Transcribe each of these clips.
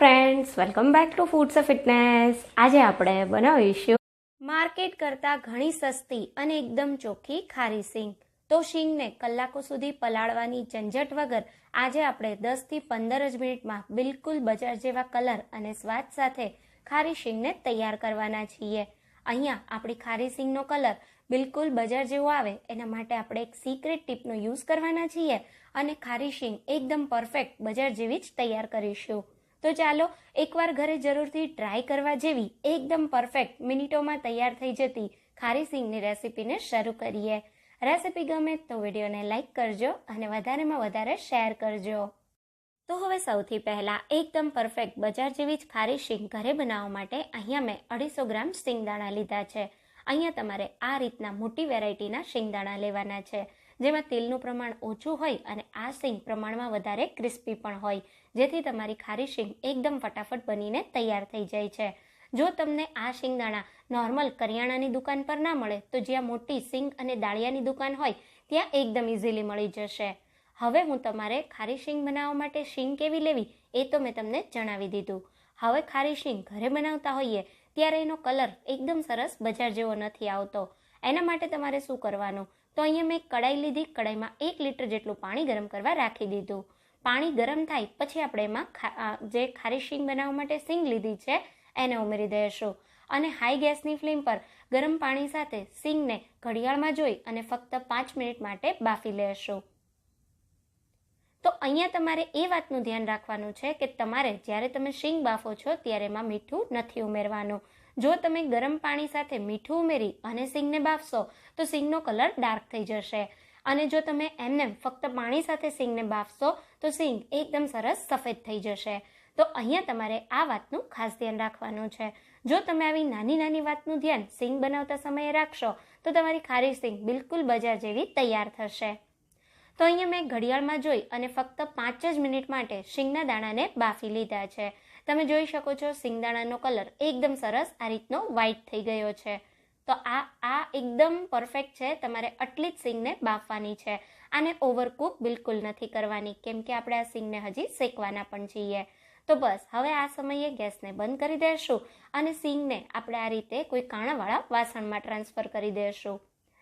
Welcome back to foods of fitness આજે આપણે બનાવીશું માર્કેટ કરતાં ઘણી સસ્તી અને એકદમ ચોખ્ખી ખારી સિંગ. તો શીંગને કલાકો સુધી પલાળવાની ઝંઝટ વગર આજે આપણે દસથી પંદર જ મિનિટમાં બિલકુલ બજાર જેવા કલર અને સ્વાદ સાથે ખારી શીંગને તૈયાર કરવાના છીએ. અહીંયા આપણી ખારી સિંગનો કલર બિલકુલ બજાર જેવો આવે, એના માટે આપણે એક સિક્રેટ ટીપનો યુઝ કરવાના છીએ અને ખારી શીંગ એકદમ પરફેક્ટ બજાર જેવી જ તૈયાર કરીશું. તો ચાલો એકવાર ઘરે જરૂરથી ટ્રાય કરવા જેવી એકદમ પરફેક્ટ મિનિટોમાં તૈયાર થઈ જતી ખારી સિંગની રેસીપીને શરૂ કરીએ. રેસીપી ગમે તો વિડીયોને લાઇક કરજો અને વધારેમાં વધારે શેર કરજો. તો હવે સૌથી પહેલાં એકદમ પરફેક્ટ બજાર જેવી જ ખારી સિંગ ઘરે બનાવવા માટે અહીંયા મેં અઢીસો ગ્રામ સિંગદાણા લીધા છે. અહીંયા તમારે આ રીતના મોટી વેરાયટીના શિંગદાણા લેવાના છે. જેમાં તેલનું પ્રમાણ ઓછું હોય અને આ સિંગ પ્રમાણમાં વધારે ક્રિસ્પી પણ હોય, જેથી તમારી ખારી શીંગ એકદમ ફટાફટ બનીને તૈયાર થઈ જાય છે. જો તમને આ શિંગદાણા નોર્મલ કરિયાણાની દુકાન પર ના મળે, તો જ્યાં મોટી સિંગ અને દાળિયાની દુકાન હોય, ત્યાં એકદમ ઇઝીલી મળી જશે. હવે હું તમારે ખારી શીંગ બનાવવા માટે શીંગ કેવી લેવી, એ તો મેં તમને જણાવી દીધું. હવે ખારી શીંગ ઘરે બનાવતા હોઈએ, ત્યારે એનો કલર એકદમ સરસ બજાર જેવો નથી આવતો. એના માટે તમારે શું કરવાનું? તો અહીંયા મેં કડાઈ લીધી. કડાઈમાં એક લીટર જેટલું પાણી ગરમ કરવા રાખી દીધું. પાણી ગરમ થાય પછી આપણે એમાં જે ખારી શીંગ બનાવવા માટે સિંગ લીધી છે, એને ઉમેરી દઈશું. અને હાઈ ગેસની ફ્લેમ પર ગરમ પાણી સાથે સિંગને ઘડિયાળમાં જોઈ અને ફક્ત પાંચ મિનિટ માટે બાફી લેશો. તો અહીંયા તમારે એ વાતનું ધ્યાન રાખવાનું છે કે તમારે જ્યારે તમે શીંગ બાફો છો ત્યારે એમાં મીઠું નથી ઉમેરવાનું. જો તમે ગરમ પાણી સાથે મીઠું ઉમેરી અને સિંગને બાફશો, તો સિંગનો કલર ડાર્ક થઈ જશે. અને જો તમે એમને ફક્ત પાણી સાથે સિંગને બાફશો, તો સિંગ એકદમ સરસ સફેદ થઈ જશે. તો અહીંયા તમારે આ વાતનું ખાસ ધ્યાન રાખવાનું છે. જો તમે આવી નાની નાની વાતનું ધ્યાન સિંગ બનાવતા સમયે રાખશો, તો તમારી ખારી સિંગ બિલકુલ બજાર જેવી તૈયાર થશે. તો અહીંયા મેં ઘડિયાળમાં જોઈ અને ફક્ત પાંચ જ મિનિટ માટે શીંગના દાણાને બાફી લીધા છે. તમે જોઈ શકો છો સિંગદાણાનો કલર એકદમ સરસ આ રીતનો વ્હાઇટ થઈ ગયો છે. તો આ આ એકદમ પરફેક્ટ છે. તમારે આટલી જ સિંગને બાફવાની છે. આને ઓવરકુક બિલકુલ નથી કરવાની, કેમ કે આપણે આ સિંગને હજી શેકવાના પણ છીએ. તો બસ, હવે આ સમયે ગેસને બંધ કરી દઈશું અને સિંગને આપણે આ રીતે કોઈ કાણાવાળા વાસણમાં ટ્રાન્સફર કરી દઈશું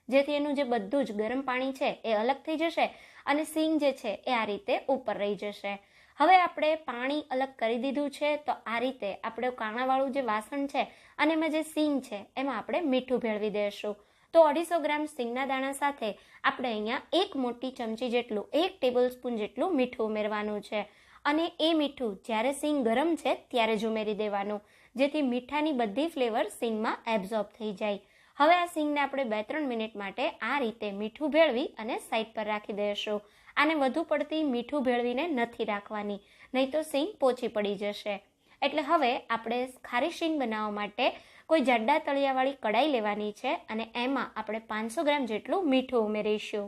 જેથી એનું જે બધું જ ગરમ પાણી છે એ અલગ થઈ જશે અને સિંગ જે છે એ આ રીતે ઉપર રહી જશે. હવે આપણે પાણી અલગ કરી દીધું છે, તો આ રીતે આપણે કાણાવાળું જે વાસણ છે અને એમાં જે સીંગ છે, એમાં આપણે મીઠું ભેળવી દઈશું તો અઢીસો ગ્રામ સિંગના દાણા સાથે આપણે અહીંયા એક મોટી ચમચી જેટલું, એક ટેબલ સ્પૂન જેટલું મીઠું ઉમેરવાનું છે. અને એ મીઠું જ્યારે સિંગ ગરમ છે, ત્યારે જ ઉમેરી દેવાનું, જેથી મીઠાની બધી ફ્લેવર સિંગમાં એબ્ઝોર્બ થઈ જાય. હવે આ સિંગને આપણે બે ત્રણ મિનિટ માટે આ રીતે મીઠું ભેળવી અને સાઈડ પર રાખી દઈશું આને વધુ પડતી મીઠું ભેળવીને નથી રાખવાની, નહીં તો સિંગ પોચી પડી જશે. એટલે હવે આપણે ખારી શીંગ બનાવવા માટે કોઈ જાડા તળિયાવાળી કડાઈ લેવાની છે અને એમાં આપણે પાંચસો ગ્રામ જેટલું મીઠું ઉમેરીશું.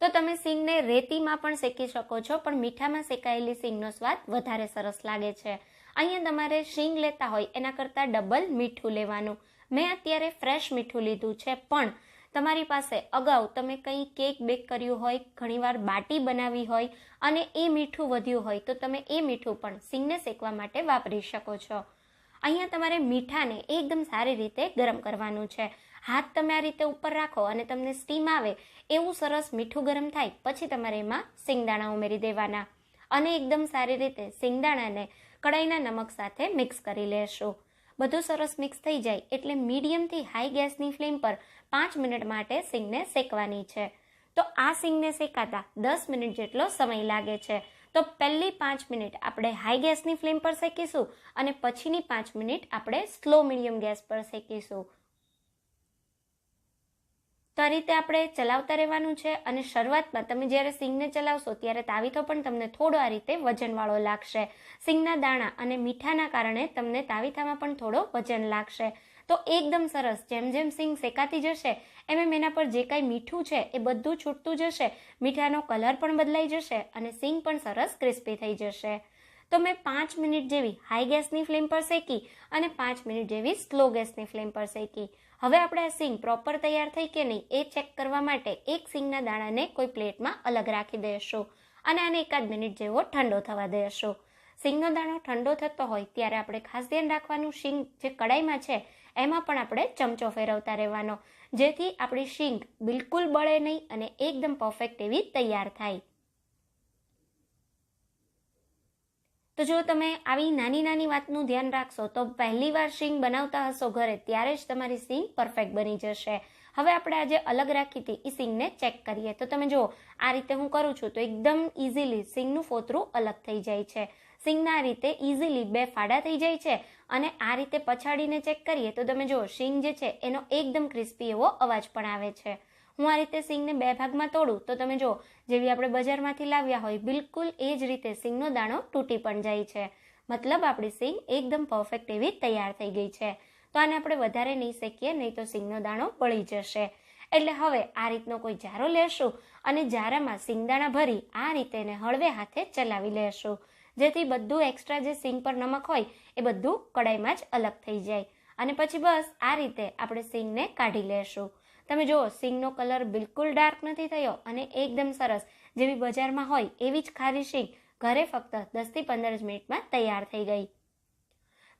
તો તમે સિંગને રેતીમાં પણ શેકી શકો છો, પણ મીઠામાં શેકાયેલી સિંગનો સ્વાદ વધારે સરસ લાગે છે. અહીંયા તમારે શીંગ લેતા હોય એના કરતાં ડબલ મીઠું લેવાનું. મેં અત્યારે ફ્રેશ મીઠું લીધું છે, પણ તમારી પાસે અગાઉ તમે કંઈ કેક બેક કર્યું હોય, ઘણીવાર બાટી બનાવી હોય અને એ મીઠું વધ્યું હોય, તો તમે એ મીઠું પણ સિંગને શેકવા માટે વાપરી શકો છો. અહીંયા તમારે મીઠાને એકદમ સારી રીતે ગરમ કરવાનું છે. હાથ તમે આ રીતે ઉપર રાખો અને તમને સ્ટીમ આવે એવું સરસ મીઠું ગરમ થાય, પછી તમારે એમાં સિંગદાણા ઉમેરી દેવાના. અને એકદમ સારી રીતે સિંગદાણાને કડાઈના નમક સાથે મિક્સ કરી લેશો. બધું સરસ મિક્સ થઈ જાય એટલે મીડિયમથી હાઈ ગેસની ફ્લેમ પર પાંચ મિનિટ માટે સિંગને શેકવાની છે. તો આ સિંગને શેકાતા દસ મિનિટ જેટલો સમય લાગે છે. તો પહેલી પાંચ મિનિટ આપણે હાઈ ગેસની ફ્લેમ પર શેકીશું અને પછીની પાંચ મિનિટ આપણે સ્લો મીડિયમ ગેસ પર શેકીશું. તો આ રીતે આપણે ચલાવતા રહેવાનું છે અને શરૂઆતમાં તમે જ્યારે સિંગને ચલાવશો ત્યારે તાવીથો પણ તમને થોડો આ રીતે વજનવાળો લાગશે. સિંગના દાણા અને મીઠાના કારણે તમને તાવીથામાં પણ થોડો વજન લાગશે. તો એકદમ સરસ, જેમ જેમ સિંગ શેકાતી જશે, એમ એમ એના પર જે કાંઈ મીઠું છે એ બધું છૂટતું જશે, મીઠાનો કલર પણ બદલાઈ જશે અને સિંગ પણ સરસ ક્રિસ્પી થઈ જશે. તો મેં પાંચ મિનિટ જેવી હાઈ ગેસની ફ્લેમ પર શેકી અને પાંચ મિનિટ જેવી સ્લો ગેસની ફ્લેમ પર શેકી. હવે આપણે આ સિંગ પ્રોપર તૈયાર થઈ કે નહીં એ ચેક કરવા માટે એક સિંગના દાણાને કોઈ પ્લેટમાં અલગ રાખી દઈશું અને આને એકાદ મિનિટ જેવો ઠંડો થવા દઈશું સિંગનો દાણો ઠંડો થતો હોય ત્યારે આપણે ખાસ ધ્યાન રાખવાનું શીંગ જે કડાઈમાં છે, એમાં પણ આપણે ચમચો ફેરવતા રહેવાનો. જેથી આપણી શીંગ બિલકુલ બળે નહીં અને એકદમ પરફેક્ટ એવી તૈયાર થાય. તો જો તમે આવી નાની નાની વાતનું ધ્યાન રાખશો, તો પહેલી વાર શીંગ બનાવતા હશો ઘરે, ત્યારે જ તમારી સિંગ પરફેક્ટ બની જશે. હવે આપણે આજે અલગ રાખી હતી એ સિંગને ચેક કરીએ. તો તમે જુઓ, આ રીતે હું કરું છું, તો એકદમ ઇઝીલી સિંગનું ફોતરું અલગ થઈ જાય છે. સિંગના આ રીતે ઇઝીલી બે ફાડા થઈ જાય છે, અને આ રીતે પછાડીને ચેક કરીએ, તો તમે જુઓ, સિંગ જે છે, એનો એકદમ ક્રિસ્પી એવો અવાજ પણ આવે છે. હું આ રીતે સિંગને બે ભાગમાં તોડું, તો તમે જો જેવી આપણે બજારમાંથી લાવ્યા હોય, બિલકુલ એ જ રીતે સિંગનો દાણો તૂટી પણ જાય છે. મતલબ આપણી સિંગ એકદમ પરફેક્ટ એવી તૈયાર થઈ ગઈ છે. તો આને આપણે વધારે નહીં શેકીએ, નહીં તો સિંગનો દાણો બળી જશે. એટલે હવે આ રીતનો કોઈ જારો લેશું અને જારામાં સિંગદાણા ભરી આ રીતે એને હળવે હાથે ચલાવી લેશું. જેથી બધું એક્સ્ટ્રા જે સિંગ પર નમક હોય, એ બધું કડાઈમાં જ અલગ થઈ જાય. અને પછી બસ આ રીતે આપણે સિંગને કાઢી લેશું. તમે જુઓ, સિંગનો કલર બિલકુલ ડાર્ક નથી થયો અને એકદમ સરસ. જેવી બજારમાં હોય એવી જ ખારી સિંગ ઘરે ફક્ત દસથી પંદર જ મિનિટમાં તૈયાર થઈ ગઈ.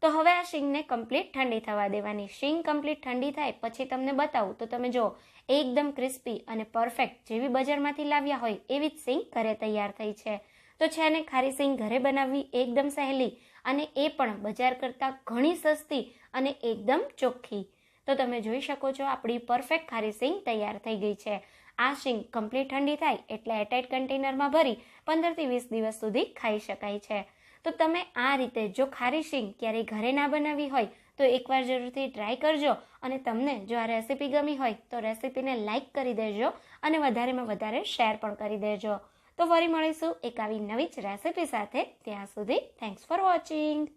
તો હવે આ શીંગને કમ્પ્લીટ ઠંડી થવા દેવાની. શીંગ કમ્પ્લીટ ઠંડી થાય પછી તમને બતાવું. તો તમે જુઓ, એકદમ ક્રિસ્પી અને પરફેક્ટ જેવી બજારમાંથી લાવ્યા હોય એવી જ સિંગ ઘરે તૈયાર થઈ છે. તો છે ને, ખારી સિંગ ઘરે બનાવવી એકદમ સહેલી અને એ પણ બજાર કરતાં ઘણી સસ્તી અને એકદમ ચોખ્ખી. તો તમે જોઈ શકો છો, આપણી પરફેક્ટ ખારી સિંગ તૈયાર થઈ ગઈ છે. આ સિંગ કમ્પ્લીટ ઠંડી થાય એટલે એરટાઇટ કન્ટેનરમાં ભરી પંદરથી વીસ દિવસ સુધી ખાઈ શકાય છે. તો તમે આ રીતે જો ખારી સિંગ ક્યારેય ઘરે ના બનાવી હોય, તો એકવાર જરૂરથી ટ્રાય કરજો અને તમને જો આ રેસીપી ગમી હોય, તો રેસીપીને લાઇક કરી દેજો અને વધારેમાં વધારે શેર પણ કરી દેજો. તો ફરી મળીશું એક આવી નવી જ રેસીપી સાથે. ત્યાં સુધી થેન્ક્સ ફોર વોચિંગ